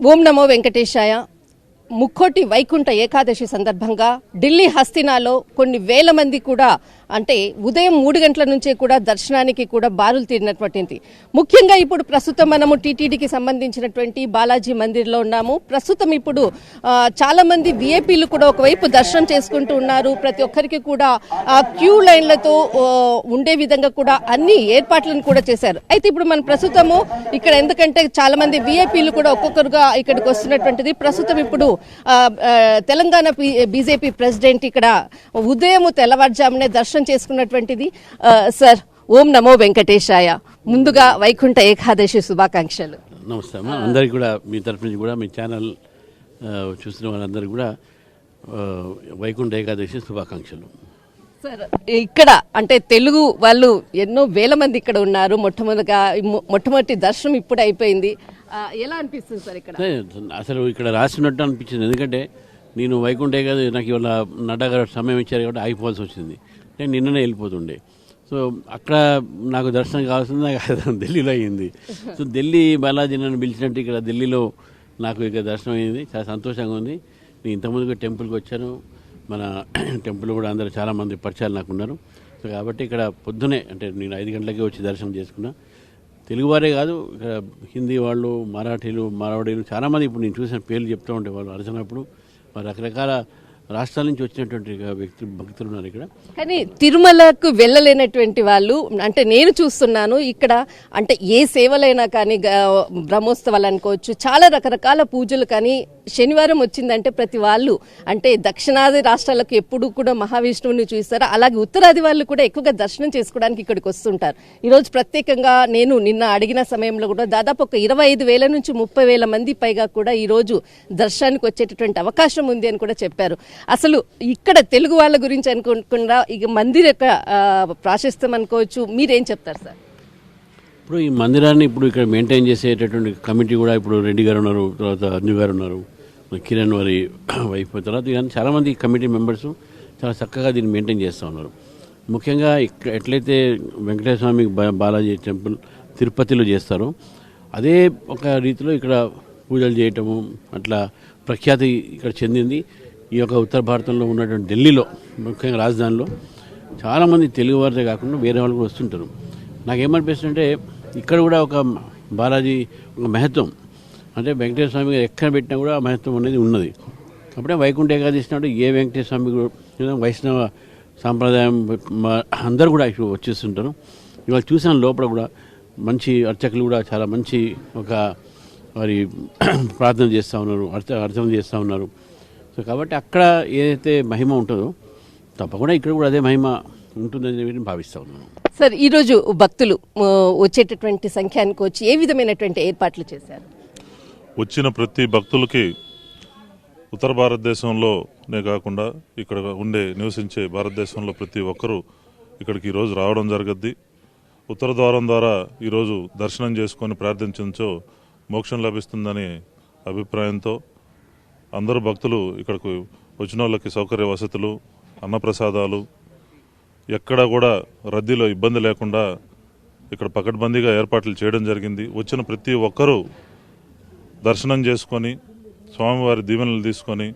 ఓం నమో వెంకటేశాయ. ముక్కోటి వైకుంఠ ఏకాదశి సందర్భంగా ఢిల్లీ హస్తినాలో కొన్ని వేల మంది కూడా అంటే ఉదయం మూడు గంటల నుంచే కూడా దర్శనానికి కూడా బారులు తీరినటువంటిది. ముఖ్యంగా ఇప్పుడు ప్రస్తుతం మనము టీటీడీకి సంబంధించినటువంటి బాలాజీ మందిర్లో ఉన్నాము. ప్రస్తుతం ఇప్పుడు చాలా మంది విఐపీలు కూడా ఒకవైపు దర్శనం చేసుకుంటూ ఉన్నారు. ప్రతి ఒక్కరికి కూడా ఆ, క్యూ లైన్లతో ఉండే విధంగా కూడా అన్ని ఏర్పాట్లను కూడా చేశారు. అయితే ఇప్పుడు మనం ప్రస్తుతము ఇక్కడ ఎందుకంటే చాలా మంది విఐపీలు కూడా ఒక్కొక్కరుగా ఇక్కడికి వస్తున్నటువంటిది. ప్రస్తుతం ఇప్పుడు తెలంగాణ బీజేపీ ప్రెసిడెంట్ ఇక్కడ ఉదయం తెల్లవారుజామునే దర్శనం చేసుకున్నటువంటిది ఆ, సార్ ఓం నమో వెంకటేశాయ. ముందుగా వైకుంఠ ఏకాదశి శుభాకాంక్షలు. నమస్తే అమ్మా. అందరికీ కూడా మీ తరఫు నుంచి కూడా మీ ఛానల్ ఆ, చూస్తున్న వాళ్ళందరికీ కూడా వైకుంఠ ఏకాదశి శుభాకాంక్షలు. సార్ ఇక్కడ అంటే తెలుగు వాళ్ళు ఎన్నో వేల మంది ఇక్కడ ఉన్నారు. మొట్టమొదటిగా మొట్టమొదటి దర్శనం ఇప్పుడు అయిపోయింది. ఎలా అనిపిస్తుంది సార్ ఇక్కడ? అసలు ఇక్కడ రాసినట్టు అనిపించింది. ఎందుకంటే నేను వైకుంఠ ఏకాదశి నాకు ఇవాళ నడ్డా గారు సమయం ఇచ్చారు కాబట్టి ఆగిపోవాల్సి వచ్చింది. నేను నిన్ననే వెళ్ళిపోతుండే. సో అక్కడ నాకు దర్శనం కావాల్సింది నాకు ఢిల్లీలో అయ్యింది సో ఢిల్లీ బాలాజీ నన్ను పిలిచినట్టు ఇక్కడ ఢిల్లీలో నాకు ఇక దర్శనం అయింది. చాలా సంతోషంగా ఉంది. నేను ఇంతకుముందుగా టెంపుల్కి వచ్చాను. మన టెంపుల్ కూడా అందరూ చాలామంది పరిచయాలు నాకు ఉన్నారు. సో కాబట్టి ఇక్కడ పొద్దునే అంటే నేను ఐదు గంటలకే వచ్చి దర్శనం చేసుకున్నా. తెలుగువారే కాదు ఇక్కడ హిందీ వాళ్ళు మరాఠీలు మారవాడీలు చాలామంది ఇప్పుడు నేను చూసిన పేర్లు చెప్తూ ఉంటే వాళ్ళు అరచినప్పుడు. రకరకాల రాష్ట్రాల నుంచి వచ్చినటువంటి వ్యక్తులు భక్తులు ఉన్నారు ఇక్కడ. కానీ తిరుమలకు వెళ్ళలేనటువంటి వాళ్ళు అంటే నేను చూస్తున్నాను ఇక్కడ అంటే ఏ సేవలైనా కానీ బ్రహ్మోత్సవాలు అనుకోవచ్చు చాలా రకరకాల పూజలు కానీ శనివారం వచ్చిందంటే ప్రతి వాళ్ళు అంటే దక్షిణాది రాష్ట్రాలకు ఎప్పుడు కూడా మహావిష్ణువుని చూస్తారు? అలాగే ఉత్తరాది వాళ్ళు కూడా ఎక్కువగా దర్శనం చేసుకోవడానికి ఇక్కడికి వస్తుంటారు. ఈరోజు ప్రత్యేకంగా నేను నిన్న అడిగిన సమయంలో కూడా దాదాపు ఒక ఇరవై ఐదు వేల నుంచి ముప్పై వేల మంది పైగా కూడా ఈరోజు దర్శనానికి వచ్చేటటువంటి అవకాశం ఉంది అని కూడా చెప్పారు. అసలు ఇక్కడ తెలుగు వాళ్ళ గురించి అనుకోకుండా ఇక మందిర్ యొక్క ప్రాశస్త్యం అనుకోవచ్చు. మీరేం చెప్తారు సార్? ఇప్పుడు ఈ మందిరాన్ని ఇప్పుడు ఇక్కడ మెయింటైన్ చేసేటటువంటి కమిటీ కూడా ఇప్పుడు రెడ్డి గారు ఉన్నారు తర్వాత అర్జున్ గారు ఉన్నారు కిరణ్ వారి వైఫ్ తర్వాత కానీ చాలామంది కమిటీ మెంబర్స్ చాలా చక్కగా దీన్ని మెయింటైన్ చేస్తూ ఉన్నారు. ముఖ్యంగా ఇక్కడ ఎట్లయితే వెంకటేశ్వర స్వామి బాలాజీ టెంపుల్ తిరుపతిలో చేస్తారో అదే ఒక రీతిలో ఇక్కడ పూజలు చేయటము అట్లా ప్రఖ్యాతి ఇక్కడ చెందింది. ఈ యొక్క ఉత్తర భారతంలో ఉన్నటువంటి ఢిల్లీలో ముఖ్యంగా రాజధానిలో చాలామంది తెలుగు వారిదే కాకుండా వేరే వాళ్ళు కూడా వస్తుంటారు. నాకేమనిపిస్తుందంటే ఇక్కడ కూడా ఒక బాలాజీ ఒక మహత్వం. అంటే వెంకటేశ్వర స్వామి గారు ఎక్కడ పెట్టినా కూడా ఆ మహత్వం అనేది ఉన్నది. అప్పుడే వైకుంఠ ఏకాదశినప్పుడు ఏ వెంకటేశ్వర స్వామి కూడా వైష్ణవ సాంప్రదాయం అందరూ కూడా వచ్చేస్తుంటారు. ఇవాళ చూసాను లోపల కూడా మంచి అర్చకులు కూడా చాలా మంచి ఒక వారి ప్రార్థన చేస్తూ ఉన్నారు అర్చ అర్చన చేస్తూ ఉన్నారు. సో కాబట్టి అక్కడ ఏదైతే మహిమ ఉంటుందో తప్పకుండా ఇక్కడ కూడా అదే మహిమ ఉంటుందని చెప్పి భావిస్తూ ఉన్నాను. సార్ ఈరోజు భక్తులు వచ్చేటటువంటి సంఖ్యానికి వచ్చి ఏ విధమైనటువంటి ఏర్పాట్లు చేశారు? వచ్చిన ప్రతి భక్తులకి ఉత్తర భారతదేశంలోనే కాకుండా ఇక్కడ ఉండే నివసించే భారతదేశంలో ప్రతి ఒక్కరూ ఇక్కడికి ఈరోజు రావడం జరగద్ది. ఉత్తర ద్వారం ద్వారా ఈరోజు దర్శనం చేసుకొని ప్రార్థించో మోక్షం లభిస్తుందని అభిప్రాయంతో అందరూ భక్తులు ఇక్కడకు వచ్చిన వాళ్ళకి సౌకర్య వసతులు అన్నప్రసాదాలు. ఎక్కడా కూడా రద్దీలో ఇబ్బంది లేకుండా ఇక్కడ పకడ్బందీగా ఏర్పాట్లు చేయడం జరిగింది. వచ్చిన ప్రతి ఒక్కరూ దర్శనం చేసుకొని స్వామివారి దీవెనలు తీసుకొని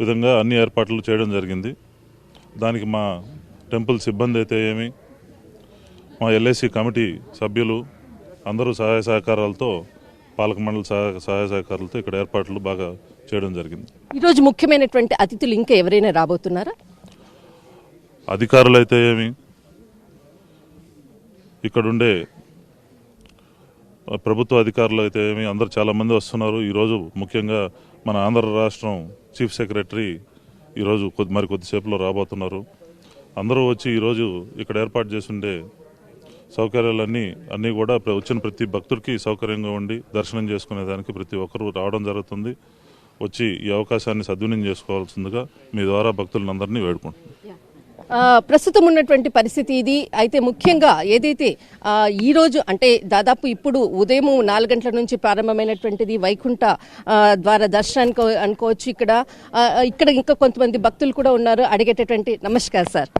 విధంగా అన్ని ఏర్పాట్లు చేయడం జరిగింది. దానికి మా టెంపుల్ సిబ్బంది అయితే ఏమి మా ఎల్ఐసి కమిటీ సభ్యులు అందరూ సహాయ సహకారాలతో పాలక మండలి సహాయ సహకారాలతో ఇక్కడ ఏర్పాట్లు బాగా చేయడం జరిగింది. ఈరోజు ముఖ్యమైనటువంటి అతిథులు ఇంకా ఎవరైనా రాబోతున్నారా? అధికారులు అయితే ఏమి? ఇక్కడుండే ప్రభుత్వ అధికారులు అయితే ఏమి? అందరు చాలా మంది వస్తున్నారు. ఈరోజు ముఖ్యంగా మన ఆంధ్ర రాష్ట్రం చీఫ్ సెక్రటరీ ఈరోజు కొద్ది మరి కొద్దిసేపులో రాబోతున్నారు. అందరూ వచ్చి ఈరోజు ఇక్కడ ఏర్పాటు చేసిండే సౌకర్యాలన్నీ అన్నీ కూడా వచ్చిన ప్రతి భక్తుడికి సౌకర్యంగా ఉండి దర్శనం చేసుకునేదానికి ప్రతి ఒక్కరూ రావడం జరుగుతుంది. వచ్చి ఈ అవకాశాన్ని సద్వినియోగం చేసుకోవాల్సిందిగా మీ ద్వారా భక్తులందరినీ వేడుకుంటున్నాను ప్రస్తుతం ఉన్నటువంటి పరిస్థితి ఇది. అయితే ముఖ్యంగా ఏదైతే ఈరోజు ఈ రోజు అంటే దాదాపు ఇప్పుడు ఉదయం నాలుగు గంటల నుంచి ప్రారంభమైనటువంటిది వైకుంఠ ద్వారా దర్శనానికి అనుకోవచ్చు ఇక్కడ. ఇక్కడ ఇంకా కొంతమంది భక్తులు కూడా ఉన్నారు. అడిగేటటువంటి నమస్కారం సార్.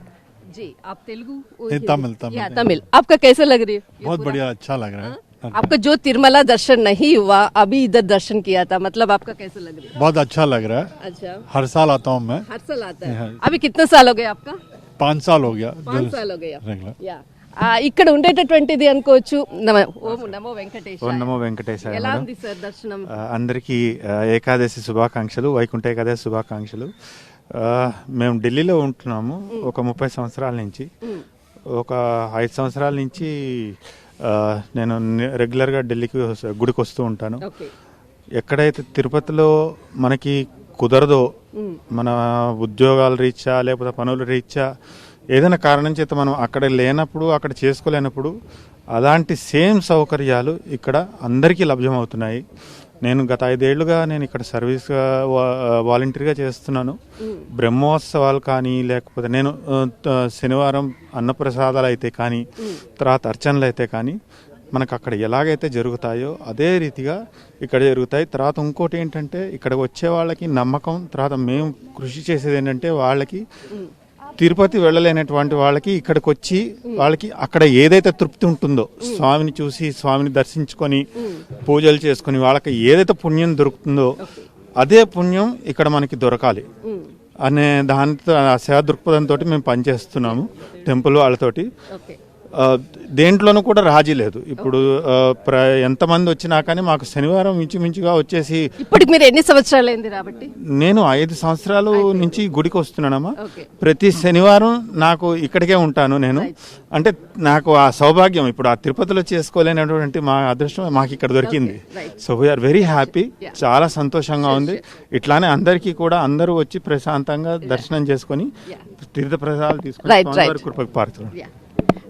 जी आप तेलुगु और नहीं, हिंदी? तमिल, तमिल। या तमिल आपका कैसा लग रही है बहुत बढ़िया अच्छा लग रहा है आपका जो तिरुमला दर्शन नहीं हुआ अभी इधर दर्शन किया था मतलब आपका कैसा लग रहा बहुत अच्छा लग रहा है है अच्छा हर साल आता हूँ मैं हर साल आता है अभी कितने साल हो गए आपका पाँच साल हो गया पाँच जो- साल हो गया रेगुलर యా ఆ, ఇక్కడ ఉండేటటువంటిది అనుకోవచ్చు నమ ఓం నమో వెంకటేశ్ ఓం నమో వెంకటేశాయ ఎలా మేడం ఉంది సార్ దర్శనం ఆ, అందరికీ ఆ, ఏకాదశి శుభాకాంక్షలు వైకుంఠ ఏకాదశి శుభాకాంక్షలు ఆ, మేము ఢిల్లీలో ఉంటున్నాము ఒక ముప్పై సంవత్సరాల నుంచి. ఒక ఐదు సంవత్సరాల నుంచి నేను రెగ్యులర్గా ఢిల్లీకి గుడికి వస్తూ ఉంటాను. ఎక్కడైతే తిరుపతిలో మనకి కుదరదో మన ఉద్యోగాల రీత్యా లేకపోతే పనుల రీత్యా ఏదైనా కారణం చేత మనం అక్కడ లేనప్పుడు అక్కడ చేసుకోలేనప్పుడు అలాంటి సేమ్ సౌకర్యాలు ఇక్కడ అందరికీ లభ్యమవుతున్నాయి. నేను గత ఐదేళ్ళుగా నేను ఇక్కడ సర్వీస్ వాలంటీర్గా చేస్తున్నాను. బ్రహ్మోత్సవాలు కానీ లేకపోతే నేను శనివారం అన్నప్రసాదాలు అయితే కానీ తర్వాత అర్చనలు అయితే కానీ మనకు అక్కడ ఎలాగైతే జరుగుతాయో అదే రీతిగా ఇక్కడ జరుగుతాయి. తర్వాత ఇంకోటి ఏంటంటే ఇక్కడ వచ్చే వాళ్ళకి నమ్మకం తర్వాత మేము కృషి చేసేది ఏంటంటే వాళ్ళకి తిరుపతి వెళ్ళలేనటువంటి వాళ్ళకి ఇక్కడికి వచ్చి వాళ్ళకి అక్కడ ఏదైతే తృప్తి ఉంటుందో స్వామిని చూసి స్వామిని దర్శించుకొని పూజలు చేసుకొని వాళ్ళకి ఏదైతే పుణ్యం దొరుకుతుందో అదే పుణ్యం ఇక్కడ మనకి దొరకాలి. అనే దానితో ఆ సేవ దృక్పథంతో మేము పనిచేస్తున్నాము టెంపుల్ వాళ్ళతోటి. దేంట్లోనూ కూడా రాజీ లేదు. ఇప్పుడు ఎంతమంది వచ్చినా కానీ మాకు శనివారం ఇంచుమించుగా వచ్చేసి ఇప్పటికి మీరు ఎన్ని సంవత్సరాలు అయింది కాబట్టి నేను ఐదు సంవత్సరాలు నుంచి గుడికి వస్తున్నానమ్మా. ప్రతి శనివారం నాకు ఇక్కడికే ఉంటాను నేను. అంటే నాకు ఆ సౌభాగ్యం ఇప్పుడు ఆ తిరుపతిలో చేసుకోలేనటువంటి మా అదృష్టం మాకు ఇక్కడ దొరికింది. సో వీఆర్ వెరీ హ్యాపీ చాలా సంతోషంగా ఉంది. ఇట్లానే అందరికీ కూడా అందరూ వచ్చి ప్రశాంతంగా దర్శనం చేసుకొని తీర్థ ప్రసాదాలు తీసుకొని. కృపకు పారుతున్నారు.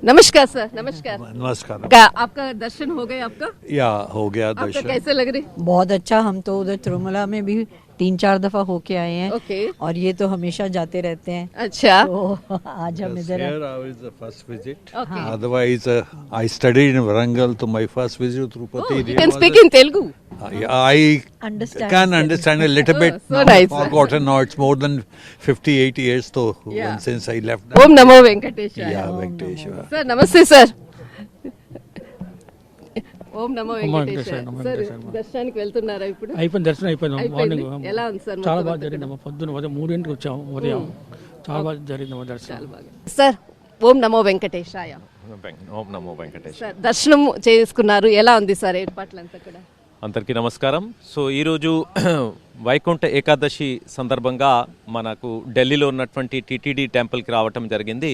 नमस्कार सर नमस्कार। नमस्कार। क्या आपका दर्शन हो गया आपका? या हो गया दर्शन। कैसे लग रही बहुत अच्छा हम तो उधर तिरुमला में भी तीन चार दफ़ा होके आए हैं okay. और ये तो हमेशा जाते रहते हैं अच्छा तो आज हम इधर first visit otherwise I studied in Warangal तो my first visit Tirupati you can speak in Telugu I understand can understand a little bit. so now, nice. Forgotten now. It's more than 58 years though yeah. since I left. Om Namo Venkateshwara. Yeah, Venkateshwara. Sir, namaste, sir. ఓం నమో వెంకటేశాయ sir దర్శనానికి వెళ్తున్నారా ఇప్పుడు? అయిపోయింది దర్శనం అయిపోయింది. అయిపోయింది. మార్నింగ్. ఎలా ఉంది సార్ చాలా బాగా జరిగిందమ్మా. ఉదయం మూడింటికి వచ్చాము ఉదయం. చాలా బాగా జరిగిందమ్మా దర్శనం. సార్ ఓం నమో వెంకటేశాయ. ఓం నమో వెంకటేష్ సార్ దర్శనం చేసుకున్నారు. ఎలా ఉంది సార్ ఏర్పాట్లంతా కూడా? అందరికీ నమస్కారం. సో ఈరోజు వైకుంఠ ఏకాదశి సందర్భంగా మనకు ఢిల్లీలో ఉన్నటువంటి టీటీడీ టెంపుల్కి రావటం జరిగింది.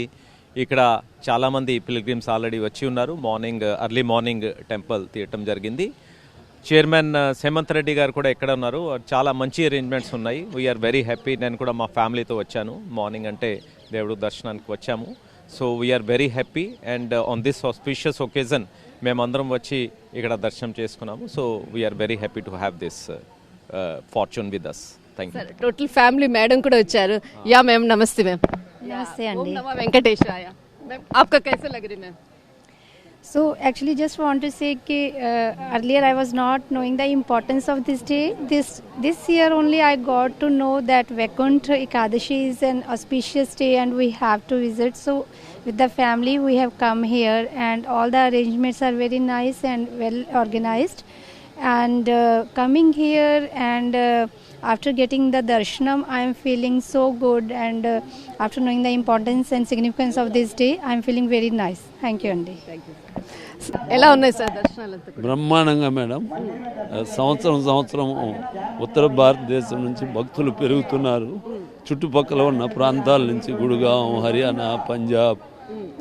ఇక్కడ చాలామంది పిలిగ్రీమ్స్ ఆల్రెడీ వచ్చి ఉన్నారు. మార్నింగ్ అర్లీ మార్నింగ్ టెంపుల్ తీయటం జరిగింది. చైర్మన్ సేమంత్ రెడ్డి గారు కూడా ఎక్కడ ఉన్నారు. చాలా మంచి అరేంజ్మెంట్స్ ఉన్నాయి. వీఆర్ వెరీ హ్యాపీ నేను కూడా మా ఫ్యామిలీతో వచ్చాను. మార్నింగ్ అంటే దేవుడు దర్శనానికి వచ్చాము. So we are very happy and on this auspicious occasion మేమందరం వచ్చి ఇక్కడ దర్శనం చేసుకున్నాము. So we are very happy to have this fortune with us thank you total family madam కూడా వచ్చారు. యా మేము నమస్తే మేము आपका कैसे लग रही ma'am so actually just want to say earlier I was not knowing the importance of this day this this year only I got to know that Vaikuntha Ekadashi is an auspicious day and we have to visit so with the family we have come here and all the arrangements are very nice and well organize and coming here and after getting the darshanam, I am feeling so good. And uh, after knowing the importance and significance of this day, I am feeling very nice. Thank you, Andy. ఎలా ఉన్నాయి sir దర్శనాలంతా కూడా బ్రహ్మాండంగా madam. సంవత్సరం సంవత్సరం ఉత్తర భారతదేశం నుంచి భక్తులు పెరుగుతున్నారు. చుట్టుపక్కల ఉన్న ప్రాంతాల నుంచి గుడుగాం హర్యానా పంజాబ్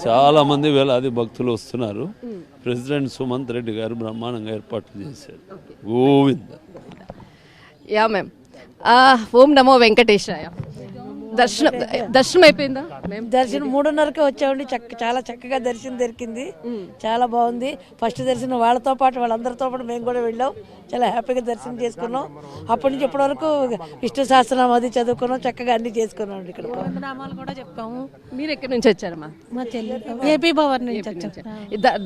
చాలా మంది వేలాది భక్తులు వస్తున్నారు. ప్రెసిడెంట్ సుమంత్ రెడ్డి గారు బ్రహ్మాండంగా ఏర్పాట్లు చేశారు. గోవింద. Yeah ma'am. ఓం నమో వెంకటేశాయ. దర్శనం దర్శనం అయిపోయిందా? మేము దర్శనం మూడున్నరకే వచ్చామండి. చక్క చాలా చక్కగా దర్శనం దొరికింది. చాలా బాగుంది. ఫస్ట్ దర్శనం వాళ్ళతో పాటు వాళ్ళందరితో పాటు మేము కూడా వెళ్ళాం. చాలా హ్యాపీగా దర్శనం చేసుకున్నాం. అప్పటి నుంచి ఇప్పటి వరకు విష్ణు సహస్రనామం అది చదువుకున్నాం. చక్కగా అన్ని చేసుకున్నాం అండి ఇక్కడ. నామాలు కూడా చెప్పాము. మీరు ఎక్కడి నుంచి వచ్చారమ్మా మా చెల్లి ఏపీ భవన్ నుంచి వచ్చాం.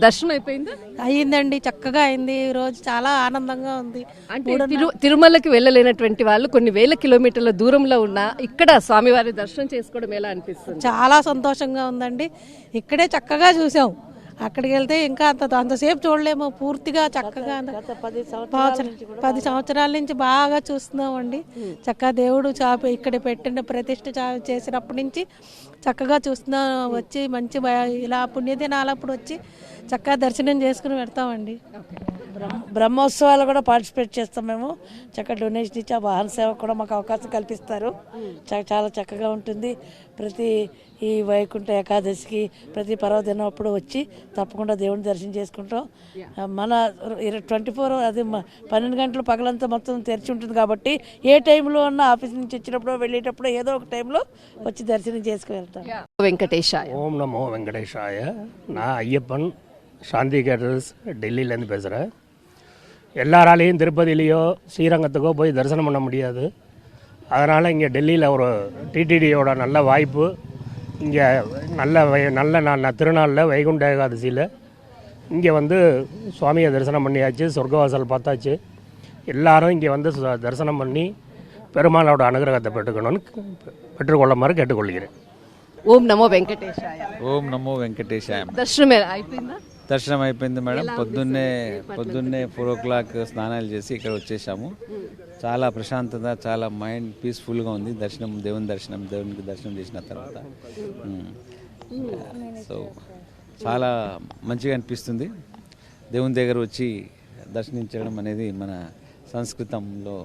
దర్శనం అయిపోయిందా? అయ్యిందండి చక్కగా అయింది. ఈ రోజు చాలా ఆనందంగా ఉంది. అంటే తిరు తిరుమలకి వెళ్ళలేనటువంటి వాళ్ళు కొన్ని వేల కిలోమీటర్ల దూరంలో ఉన్న ఇక్కడ స్వామివారి దర్శనం చేసుకోవడం ఎలా అనిపిస్తుంది? చాలా సంతోషంగా ఉందండి. ఇక్కడే చక్కగా చూసాం. అక్కడికి వెళ్తే ఇంకా అంత అంతసేపు చూడలేము. పూర్తిగా చక్కగా పది సంవత్సరాల సంవత్సరం- నుంచి కూడా పది సంవత్సరాల నుంచి బాగా చూస్తున్నామండి. చక్కగా దేవుడు చాప ఇక్కడ పెట్టిన ప్రతిష్ఠ చా- చేసినప్పటి నుంచి చక్కగా చూస్తున్నా. వచ్చి మంచి ఇలా పుణ్యదినాలప్పుడు వచ్చి చక్కగా దర్శనం చేసుకుని పెడతామండి బ్రహ్మోత్సవాలు కూడా పార్టిసిపేట్ చేస్తాం మేము. చక్కగా డొనేషన్ ఇచ్చి ఆ వాహన సేవ కూడా మాకు అవకాశం కల్పిస్తారు. చాలా చక్కగా ఉంటుంది. ప్రతి ఈ వైకుంఠ ఏకాదశికి ప్రతి పర్వదినం అప్పుడు వచ్చి తప్పకుండా దేవుని దర్శనం చేసుకుంటాం. మన ట్వంటీ ఫోర్ అది పన్నెండు గంటలు పగలంతా మొత్తం తెరిచి ఉంటుంది కాబట్టి ఏ టైంలో ఉన్న ఆఫీస్ నుంచి వచ్చినప్పుడు వెళ్ళేటప్పుడు ఏదో ఒక టైంలో వచ్చి దర్శనం చేసుకు వెళ్తాం. వెంకటేశాయ. ఓం నమో వెంకటేశాయ. నా అయ్యప్పన్. சாந்தி கேட்டர்ஸ் டெல்லியிலேருந்து பேசுகிறேன் எல்லாராலேயும் திருப்பதியிலையோ ஸ்ரீரங்கத்துக்கோ போய் தரிசனம் பண்ண முடியாது. அதனால் இங்கே டெல்லியில் ஒரு டிடிடியோட நல்ல வாய்ப்பு. இங்கே நல்ல வை நல்ல நான் திருநாளில் வைகுண்ட ஏகாதசியில் இங்கே வந்து சுவாமியை தரிசனம் பண்ணியாச்சு சொர்க்கவாசல் பார்த்தாச்சு. எல்லாரும் இங்கே வந்து தரிசனம் பண்ணி பெருமாளோட அனுகிரகத்தை பெற்றுக்கணும்னு பெற்றுக்கொள்ளுமாறு கேட்டுக்கொள்கிறேன். ஓம் நமோ வெங்கடேஷாய. ஓம் நமோ வெங்கடேஷாய. தர்ஷனமே దర్శనం అయిపోయింది మేడం. పొద్దున్నే పొద్దున్నే ఫోర్ ఓ క్లాక్ స్నానాలు చేసి ఇక్కడ వచ్చేసాము. చాలా ప్రశాంతత చాలా మైండ్ పీస్ఫుల్గా ఉంది. దర్శనం దేవుని దర్శనం దేవునికి దర్శనం చేసిన తర్వాత. సో చాలా మంచిగా అనిపిస్తుంది. దేవుని దగ్గర వచ్చి దర్శించడం అనేది మన సంస్కృతంలో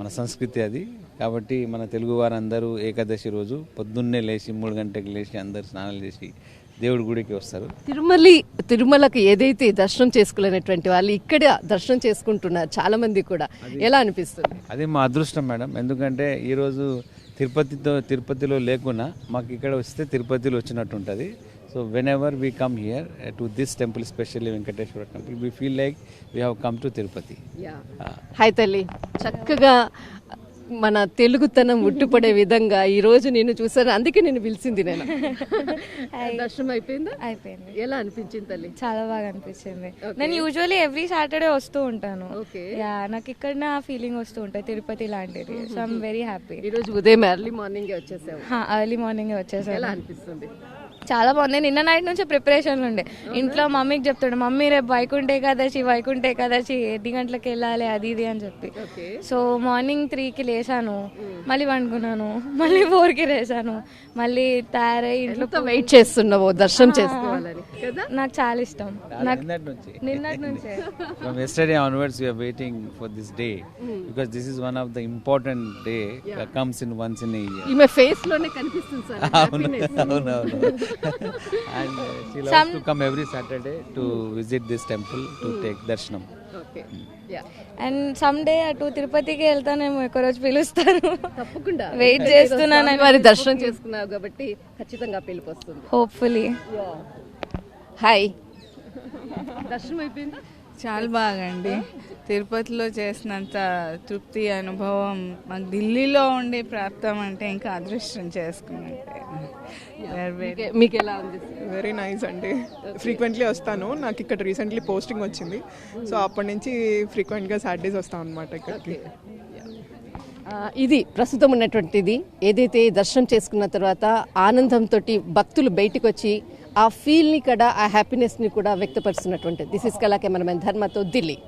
మన సంస్కృతి అది. కాబట్టి మన తెలుగు వారందరూ ఏకాదశి రోజు పొద్దున్నే లేచి మూడు గంటలకు లేచి అందరు స్నానాలు చేసి దేవుడి గుడికి వస్తారు. తిరుమలి తిరుమలకు ఏదైతే దర్శనం చేసుకోలేనటువంటి వాళ్ళు ఇక్కడ దర్శనం చేసుకుంటున్నారు చాలా మంది కూడా ఎలా అనిపిస్తుంది? అది మా అదృష్టం మేడం. ఎందుకంటే ఈరోజు తిరుపతితో తిరుపతిలో లేకున్నా మాకు ఇక్కడ వస్తే తిరుపతిలో వచ్చినట్టు ఉంటుంది. So whenever we come here to this temple specially Venkateshwara temple we feel like we have come to Tirupati hi తల్లి. చక్కగా మన తెలుగుతనం ఉట్టుపడే విధంగా ఈ రోజు నేను చూసాను అందుకే నేను పిలిచింది నేను. దర్శనం అయిపోయిందా? అయిపోయింది. ఎలా అనిపించింది తల్లి? చాలా బాగా అనిపించింది. నేను యూజువల్లీ ఎవ్రీ సాటర్డే వస్తూ ఉంటాను. యా నాకు ఇక్కడ ఫీలింగ్ వస్తూ ఉంటుంది తిరుపతి లాంటిది. సో ఐమ్ వెరీ హ్యాపీ ఈ రోజు ఉదయం ఎర్లీ మార్నింగ్ వచ్చేసావు? ఎర్లీ మార్నింగ్ వచ్చేసాను. ఎలా అనిపిస్తుంది? చాలా బాగుంది నిన్న నైట్ నుంచి ప్రిపరేషన్లు ఉండే. ఇంట్లో మమ్మీకి చెప్తాడు మమ్మీ రేపు వైకుంఠ ఏకాదశి వైకుంఠ ఏకాదశి ఎన్ని గంటలకు వెళ్ళాలి? అది ఇది అని చెప్పి. సో మార్నింగ్ త్రీకి లేసాను. మళ్ళీ వండుకున్నాను. మళ్ళీ ఫోర్కి లేసాను. మళ్ళీ తయారై ఇంట్లో వెయిట్ చేస్తున్నావో దర్శనం చేసుకోవాలని. కదా? నాకు చాలా ఇష్టం. నాకు నిన్నటి నుంచి. నిన్నటి నుంచే. From yesterday onwards, we are waiting for this day. because this is one of the important day that comes in once in a year. ఈమె ఫేస్లోనే కనిపిస్తుంది సార్. అవును అవును అవును. and uh, she loves to come every Saturday to visit this temple to take darshanam. Okay and some day అటు తిరుపతికి వెళ్తానేమో ఒక రోజు పిలుస్తారు తప్పకుండా. వెయిట్ చేస్తున్నాను వారి దర్శనం చేసుకున్నావు కాబట్టి ఖచ్చితంగా పిలుపు వస్తుంది. హోప్ఫుల్లీ హాయ్ దర్శనం అయిపోయిందా? చాలా బాగా అండి తిరుపతిలో చేసినంత తృప్తి అనుభవం మాకు ఢిల్లీలో ఉండే ప్రాప్తం అంటే ఇంకా అదృష్టం చేసుకున్నట్టే. మీకే- మీకు ఎలా ఉంది వెరీ నైస్ అండి. ఫ్రీక్వెంట్లీ వస్తాను. నాకు ఇక్కడ రీసెంట్లీ పోస్టింగ్ వచ్చింది. సో అప్పటి నుంచి ఫ్రీక్వెంట్గా సాటర్డేస్ వస్తాను అనమాట ఇక్కడికి. ఆ, ఇది ప్రస్తుతం ఉన్నటువంటిది. ఏదైతే దర్శనం చేసుకున్న తర్వాత ఆనందంతో భక్తులు బయటకు వచ్చి ఆ ఫీల్ని కూడా ఆ హ్యాపీనెస్ని కూడా వ్యక్తపరుస్తున్నటువంటి. దిస్ ఇస్ కళా కెమెరామెన్ ధర్మతో ఢిల్లీ